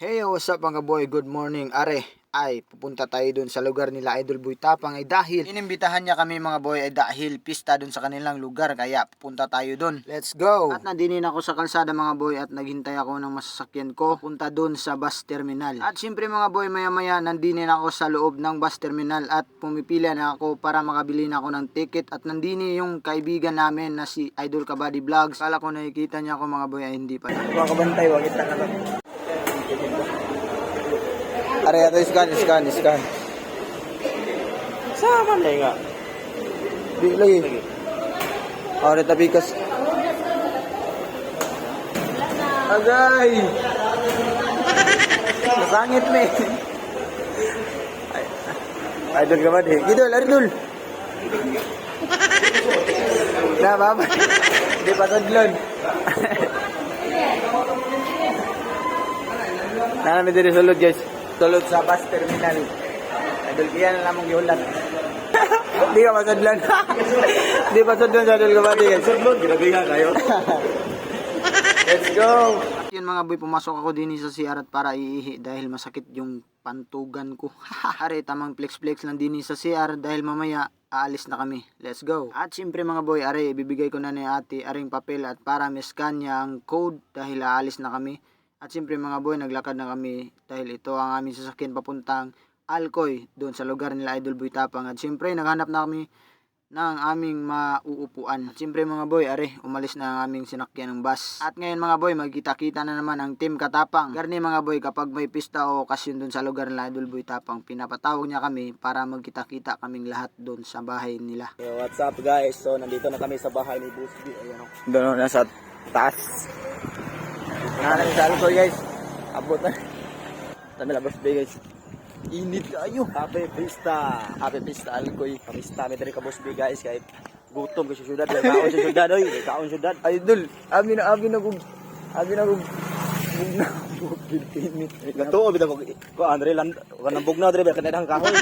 Hey, what's up mga boy? Good morning. Are, ay pupunta tayo dun sa lugar nila Idol Boy Tapang ay dahil inimbitahan niya kami mga boy ay dahil pista dun sa kanilang lugar kaya pupunta tayo dun. Let's go! At nandinin ako sa kalsada mga boy at naghintay ako ng masasakyan ko punta dun sa bus terminal. At siyempre mga boy maya maya nandinin ako sa loob ng bus terminal at pumipili na ako para makabili na ako ng ticket at nandini yung kaibigan namin na si Idol Kabady Vlogs. Kala ko nakikita niya ako mga boy ay hindi pala. Mga kabantay, wag kita na Are, ato scan, scan, scan. Sama na nga. Di lagi. Are, tapi kas. Agay! Masangit me. Ay, Idol ka ba di? Idol, Idol! Na, baba. Di pa tadlon. Nanamin din sulod guys. Sulod sa bus terminal. Idol kaya na lamang giulat. Di ka masadlan. Di pa sadlan sa idol ka ba di grabe nga kayo. Let's go! Yun mga boy, pumasok ako din sa CR at para iihi dahil masakit yung pantugan ko. Are, tamang flex-flex lang din sa CR dahil mamaya aalis na kami. Let's go! At siyempre mga boy, are, ibibigay ko na ni ate aring papel at para miskan niya ang code dahil aalis na kami. At siyempre mga boy, naglakad na kami dahil ito ang aming sasakyan papuntang Alcoy doon sa lugar nila Idol Boy Tapang. At siyempre, naghanap na kami ng aming mauupuan. Siyempre mga boy, are, umalis na ang aming sinakyan ng bus. At ngayon mga boy, magkita-kita na naman ang Team Katapang. Garni mga boy, kapag may pista o okasyon dun sa lugar nila Idol Boy Tapang, pinapatawag niya kami para magkita-kita kaming lahat dun sa bahay nila. Yo, what's up guys? So, nandito na kami sa bahay ni Busby. Ayan o. Doon nasa taas. Nahanap sa Alcoy guys. Abot na. Dami labas guys. Init kayo. Happy Pista! Happy Pista Alcoy. Kamista mi diri ka Busby guys kahit gutom ko sa syudad. Kaon sa syudad oy. Kaon syudad. Idol, abi na abi na gug abi na gug gug na gug init. Gato bitaw ko ko Andre land ko nang bugna diri ba kanang kahoy.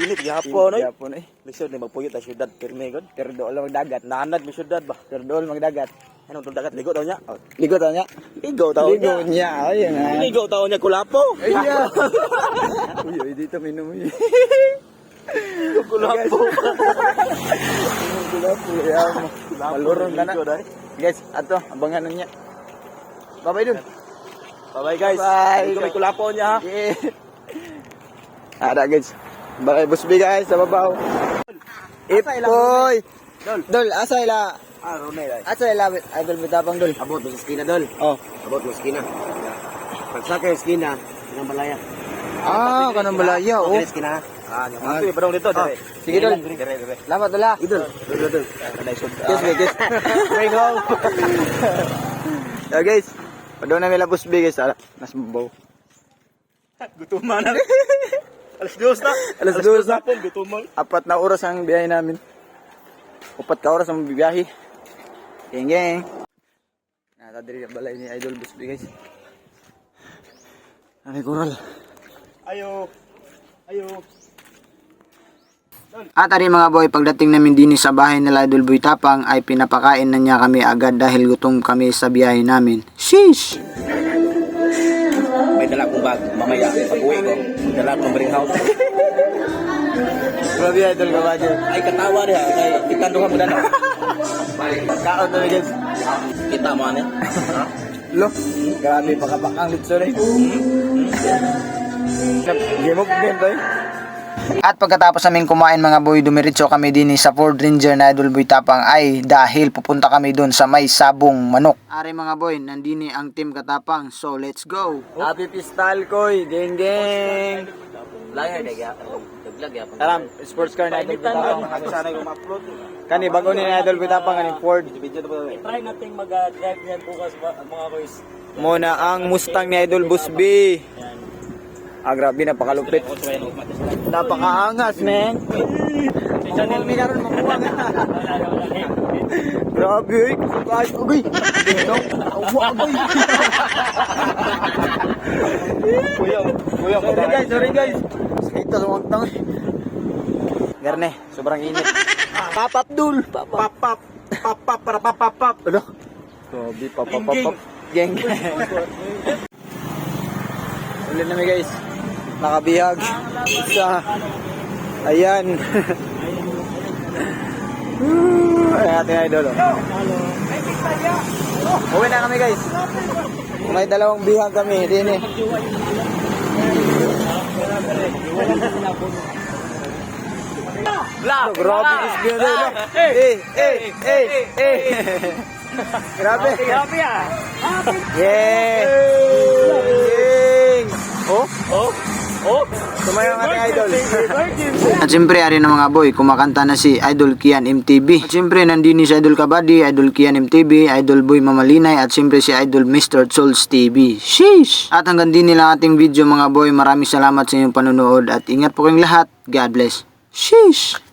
Init gihapon oy. Yapon eh. Lisod ni magpuyot sa syudad pirmi doon lang magdagat. Nanad mi syudad ba? Pero doon magdagat. Ano tong dagat ligo daw niya? Oh, Ligo tayo niya. Ligo daw Ligo niya. niya. Ayun nga. Ligo daw niya kulapo. Ayun. Uy, dito minum. Kulapo. Gula po. Ayan mo. Malurong ka na. Guys, ato, abangan na niya. Babay dun. Bye guys. Bye. Ligo may kulapo niya ha. Yeah. Ada guys. Bakay busbi guys sa babaw. Ipoy. Dol. Dol, asa ila? Ah, Ronel. ay. Asa ila? Idol bitapang dol. Abot sa skina dol. Oh. Abot sa skina. Pagsaka yung skina, ng balaya. Ah, kanang balaya oh. Skina. Ah, yung Ah. mga barong dito, Ah, dire. sige, Dol. Lamat dala. Idol, dol, dol, dol. Me, kiss. Bring home. Yeah, guys. Padong na nila busbi guys. Ah, Nas mabaw. Gutuman na. Alas dos na. Alas dos na. po, gutuman. Apat na oras ang biyahe namin. Upat ka oras ang biyahe. Geng geng. Nata diri ang balay ni Idol Busby guys. Ay, coral. Ayo. Ayo. At ari mga boy, pagdating namin din sa bahay nila Idol Boy Tapang ay pinapakain na niya kami agad dahil gutom kami sa biyahe namin. Sheesh! May dala kong bag mamaya pag uwi ko. Dala kong bring house. Grabe Idol ka ba Ay katawa dia, kay kitando ka mo dana. Kaon na guys. Kita mo. Ha? Lo, grabe pakapakang litso na Gimok din tayo. At pagkatapos namin kumain mga boy, dumiretso kami din sa Ford Ranger na Idol Boy Tapang ay dahil pupunta kami doon sa may sabong manok. Ari mga boy, nandini ang team Katapang. So let's go. Happy Pistal Koy, geng geng. Lager. Taram, sports car na Idol Boy Tapang. Sana ko ma-upload. Kani bago ni Idol Boy Tapang kaning Ford. Try nating mag-drive niyan bukas mga boys. Muna ang Mustang ni Idol Busby. Ah, grabe, napakalupit. Napakaangas, men. Mamuwang ni karon, mamuwang. Grabe, oy. Kusukay. Ugoy. Dino. Uwa. Kuya, kuya, Sorry guys, sorry guys. Sakit sa wagtang. Garne, sobrang init. Papap dul. Papap. Pap, pap, pap, para pap, pap, pap. Ano? Grabe, papap, papap. Geng. Ulit namin guys. Nakabihag. Isa. Ayan. Ay, ating idol. Oh. Uwi na kami guys. May dalawang bihag kami. Din eh. Oh, grabe is idol. Eh, eh, eh, eh. Grabe. Grabe ah. Yeah. Idol. At siyempre, ari na mga boy, kumakanta na si Idol Kian MTV. At siyempre, nandini si Idol Kabady, Idol Kian MTV, Idol Boy Mamalinay, at siyempre si Idol Mr. Souls TV. Sheesh! At hanggang din nila ating video mga boy. Maraming salamat sa inyong panonood at ingat po kayong lahat. God bless. Sheesh!